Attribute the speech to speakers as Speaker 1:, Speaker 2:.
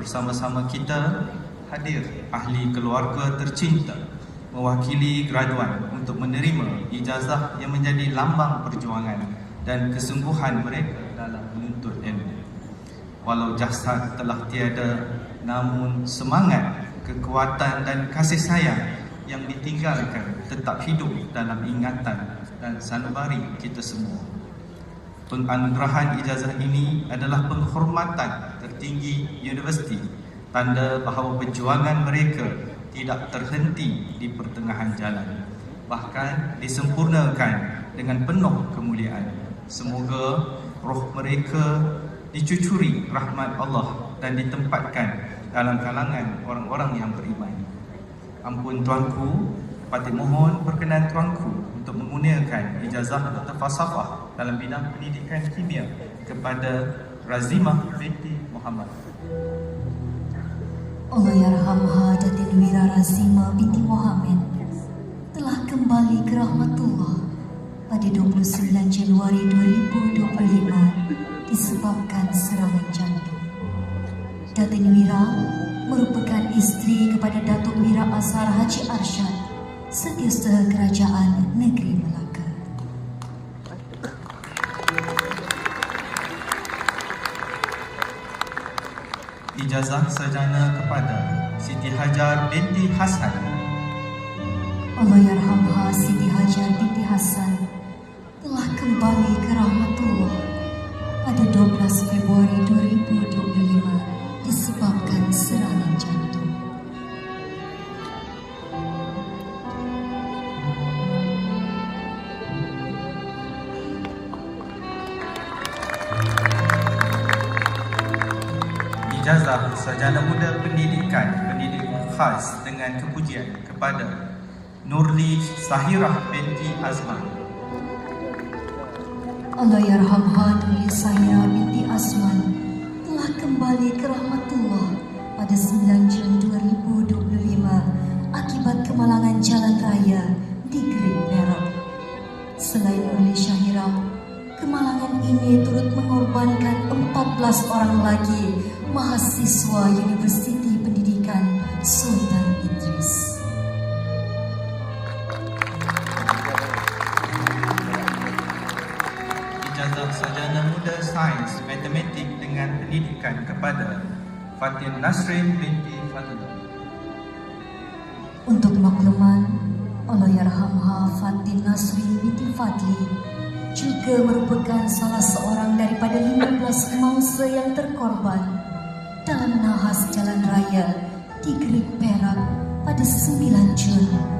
Speaker 1: bersama-sama kita hadir ahli keluarga tercinta mewakili graduan untuk menerima ijazah yang menjadi lambang perjuangan dan kesungguhan mereka dalam menuntut ilmu. Walau jasad telah tiada, namun semangat, kekuatan dan kasih sayang yang ditinggalkan tetap hidup dalam ingatan dan sanubari kita semua. Penganugerahan ijazah ini adalah penghormatan tertinggi universiti. Tanda bahawa perjuangan mereka tidak terhenti di pertengahan jalan bahkan disempurnakan dengan penuh kemuliaan. Semoga roh mereka dicucuri rahmat Allah dan ditempatkan dalam kalangan orang-orang yang beriman. Ampun tuanku patut mohon perkenan tuanku untuk menggunakan ijazah Dr. Falsafah dalam bidang pendidikan kimia kepada Razimah binti Muhammad.
Speaker 2: Allah yarhamha Datin Wira Razima binti Muhammad telah kembali ke rahmatullah pada 29 Januari 2025 disebabkan serangan jantung. Datin Wira merupakan isteri kepada Datuk Wira Azhar Haji Arsyad Setiausaha Kerajaan Negeri Melaka.
Speaker 1: Ijazah sarjana kepada Siti Hajar binti Hasan
Speaker 2: Allah yarhamha Siti Hajar binti Hasan telah kembali
Speaker 1: Ijazah sarjana muda pendidikan pendidikan khas dengan kepujian kepada Nurli Sahirah binti Azman.
Speaker 2: Allah yarhamha Nuri Sahira binti Asman telah kembali ke rahmatullah pada 9 Jun 2025 akibat kemalangan jalan raya di Great Perak. Selain Nuri Syahira, kemalangan ini turut mengorbankan 14 orang lagi mahasiswa Universiti Pendidikan Sultan Idris.
Speaker 1: Ijazah sarjana muda sains matematik dengan pendidikan kepada Fatin Nasrin binti Fadlullah
Speaker 2: Untuk makluman, Allah Yarhamha Fatin Nasri binti Fadli juga merupakan salah seorang daripada 15 mangsa yang terkorban dalam nahas jalan raya di Great Perak pada 9 Jun 2025.